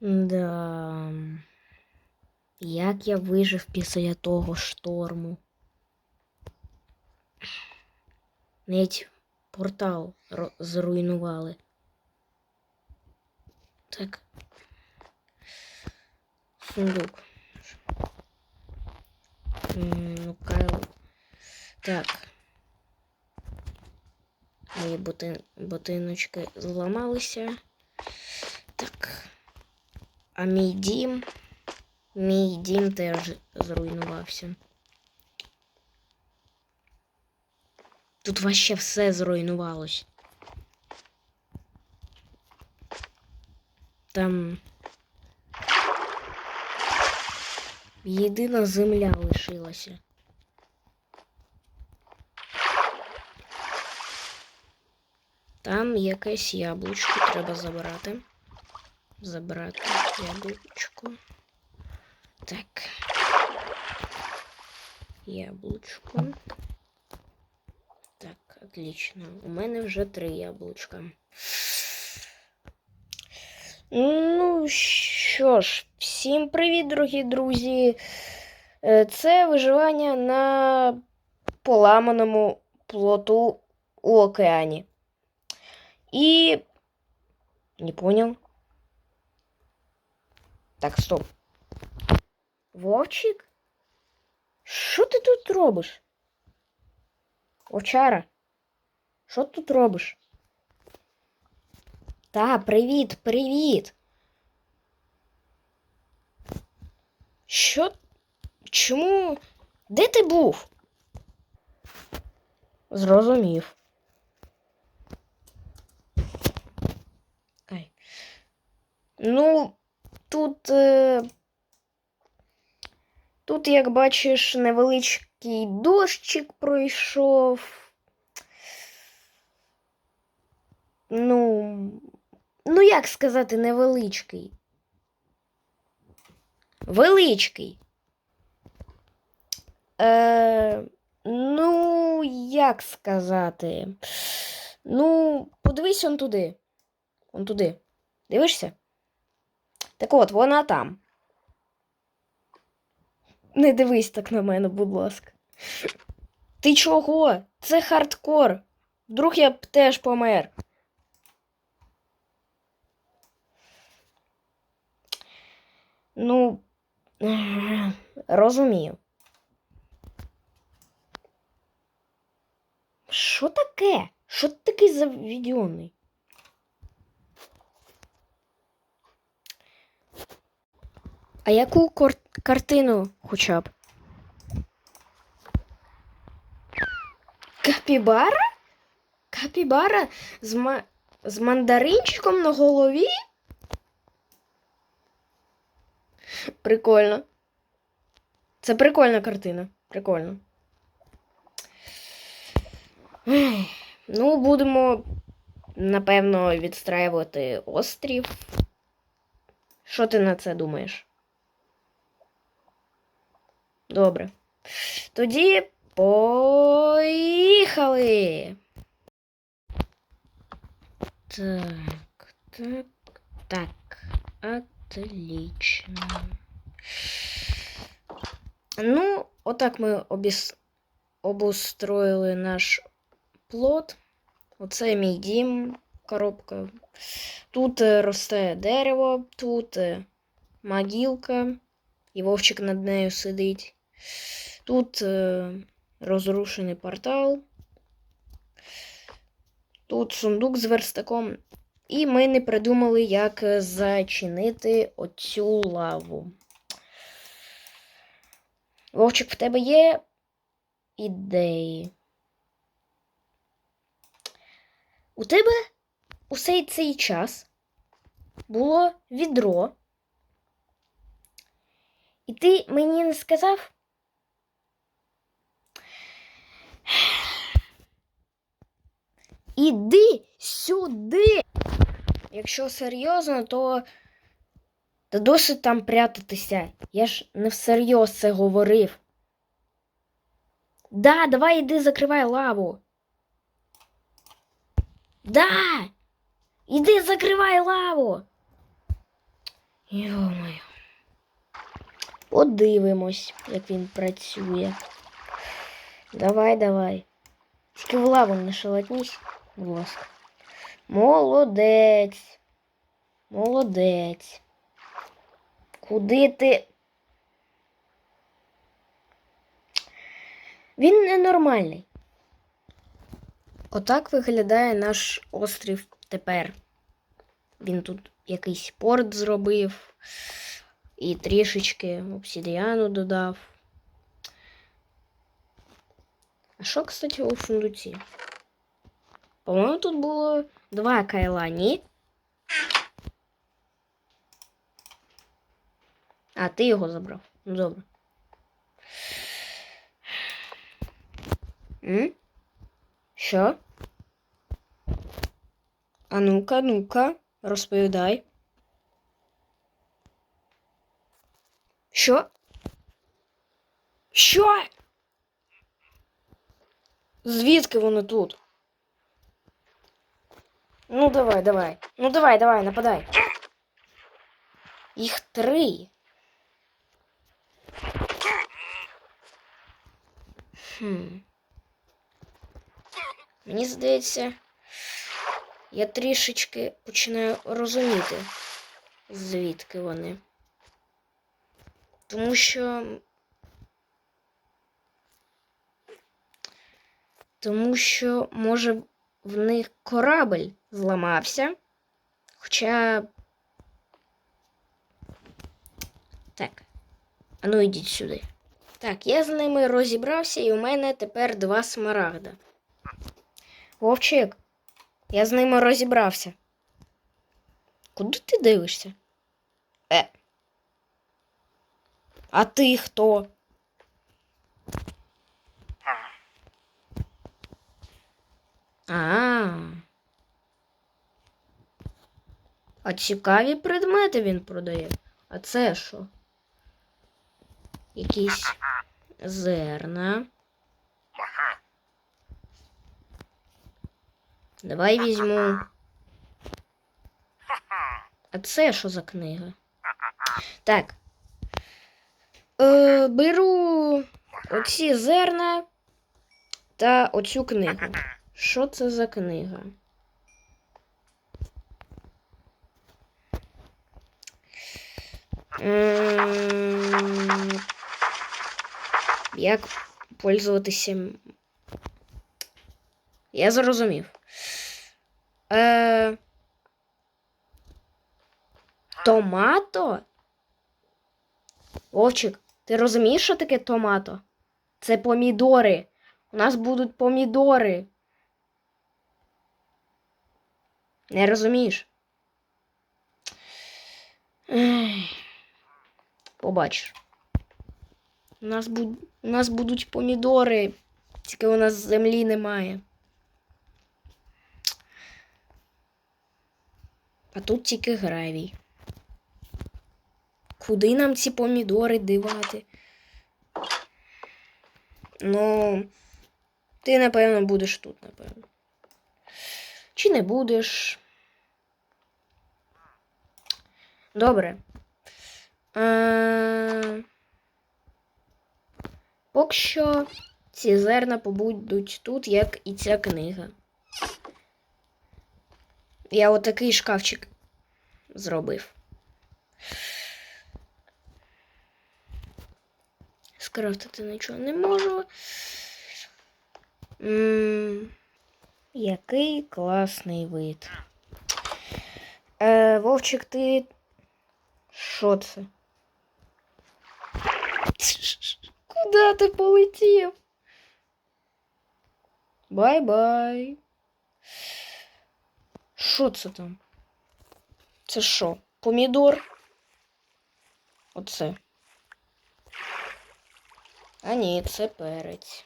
Да. Як я вижив після того шторму? Навіть портал зруйнували. Так. Сундук. Ну, Кайл. Так. Мої боти... ботиночки зламалися. Так. А мій дім. Мій дім теж зруйнувався. Тут вообще все зруйнувалось. Там єдина земля лишилася. Там якесь яблучко треба забрати. Забрати яблучко. Так. Яблучко. Так, отлично. У мене вже три яблучка. Ну що ж, всім привіт, дорогі друзі. Е, Це виживання на поламаному плоту у океані. І. Не понял. Так, стоп. Вовчик? Що ти тут робиш? Овчара, що тут робиш? Та, привіт, привіт. Що? Чому? Де ти був? Зрозумів. Ай. Ну, тут. Е... Тут, як бачиш, невеличкий дощик пройшов. Ну, ну як сказати, невеличкий. Величкий. Е, ну, як сказати? Ну, подивись он туди. Он туди. Дивишся? Так от, вона там. Не дивись так на мене, будь ласка. Ти чого? Це хардкор. Вдруг я б теж помер. Ну, розумію. Що таке? Що ти такий завідьоний? А яку кор- картину хоча б? Капібара? Капібара з, ма... з мандаринчиком на голові? Прикольно. Це прикольна картина. Прикольно. Ну, будемо, напевно, відстраювати острів. Що ти на це думаєш? Добре. Тоді поїхали. Так, так, так. Отлично. Ну, отак ми обіс... обустроїли наш плод. Оце мій дім, коробка. Тут е, росте дерево, тут е, могилка, і вовчик над нею сидить. Тут е, розрушений портал. Тут сундук з верстаком. І ми не придумали, як е, зачинити оцю лаву. Вовчик, в тебе є ідеї? У тебе усей цей час було відро. І ти мені не сказав? Іди сюди. Якщо серйозно, то, то досить там прятатися. Я ж не всерйоз це говорив. Да, давай іди закривай лаву. Да! Іди закривай лаву. Йо-моє. Подивимось, як він працює. Давай, давай. Тільки в лаву не шалатнісь, будь ласка. Молодець. Молодець. Куди ти? Він ненормальний. Отак виглядає наш острів тепер. Він тут якийсь порт зробив і трішечки обсідіану додав. А що, кстати, у сундуці? По-моєму, тут було два кайла, ні? А, ти його забрав. Ну, добре. М? Що? А ну-ка, ну-ка, розповідай. Що? Що? Звідки вони тут? Ну, давай, давай. Ну, давай, давай, нападай. Їх три. Хм. Мені здається, я трішечки починаю розуміти, звідки вони. Тому що. Тому що, може, в них корабель зламався. Хоча. Так. А ну йдіть сюди. Так, я з ними розібрався, і у мене тепер два смарагда. Вовчик, я з ними розібрався. Куди ти дивишся? Е. А ти хто? А. А цікаві предмети він продає. А це що? Якісь зерна. Давай візьму. А це що за книга? Так. Е, беру оці зерна та оцю книгу. Що це за книга? Як пользуватися? Я зрозумів. Е... Томато? Вовчик, ти розумієш, що таке томато? Це помідори. У нас будуть помідори. Не розумієш? Побачиш. У нас, буд... у нас будуть помідори, тільки у нас землі немає. А тут тільки гравій. Куди нам ці помідори дивати? Ну, ти, напевно, будеш тут, напевно. Чи не будеш? Добре. Е... Поки що ці зерна побудуть тут, як і ця книга. Я отакий шкафчик зробив. Скрафтити нічого не можу. М, який класний вид. Е, Вовчик, ти. Що це? Куда ти полетів? Бай-бай. Що це там? Це що? Помідор? Оце. А ні, це перець.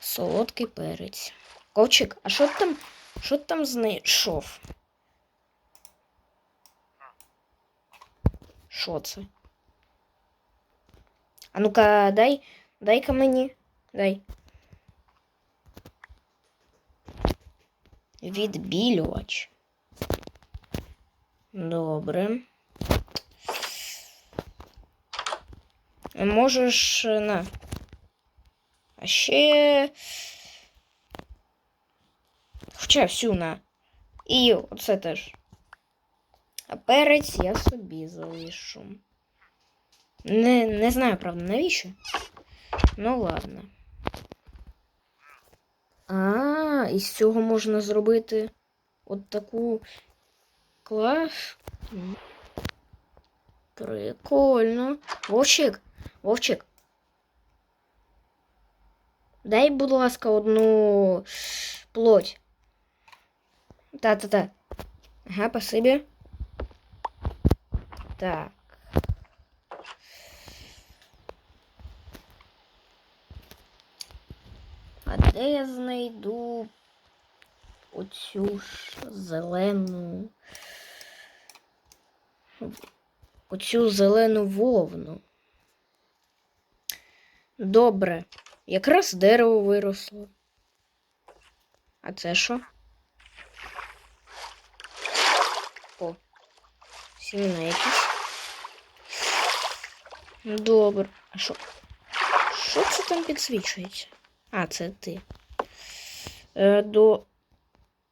Солодкий перець. Ковчик, а що ти там? Що ти там знайшов? Що це? А ну-ка, дай, дай-ка мені. Дай. Відбілювач. Добре. Можеш е, на. А ще. Хоча всю на. І оце теж. А перець я собі залишу. Не, не знаю, правда, навіщо. Ну ладно. А, із цього можна зробити от таку клас. Прикольно. Вовчик, Вовчик. Дай, будь ласка, одну плоть. Та-та-та. Ага, спасибі. Так. А де я знайду оцю ж зелену. Оцю зелену вовну? Добре. Якраз дерево виросло. А це що? Сімена якісь. Добре. А що? Що це там підсвічується? А, це ти. Е, до.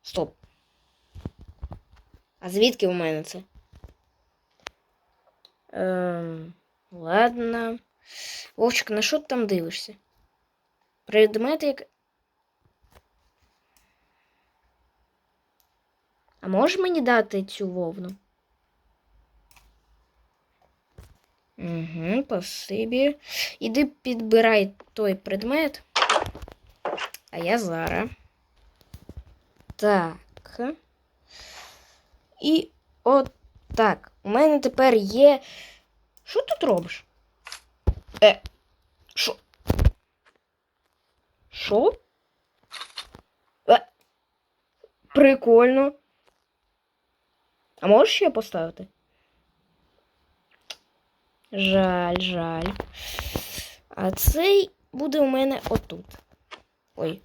Стоп. А звідки у мене це? Ем, ладно. Вовчик, на що ти там дивишся? Предмет як. А можеш мені дати цю вовну? Угу, спасибі. Іди підбирай той предмет. А я зараз. Так. І от так. У мене тепер є. Що тут робиш? Е. Що? Що? Е. Прикольно. А можеш ще поставити? Жаль, жаль. А цей буде у мене отут. Ой.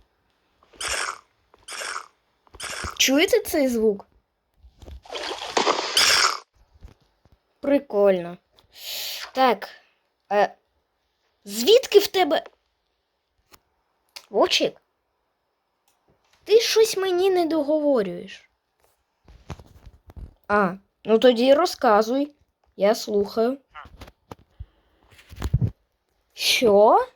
Чуєте цей звук? Прикольно. Так. Е, звідки в тебе. Вовчик? Ти щось мені не договорюєш. А, ну тоді розказуй. Я слухаю. Що?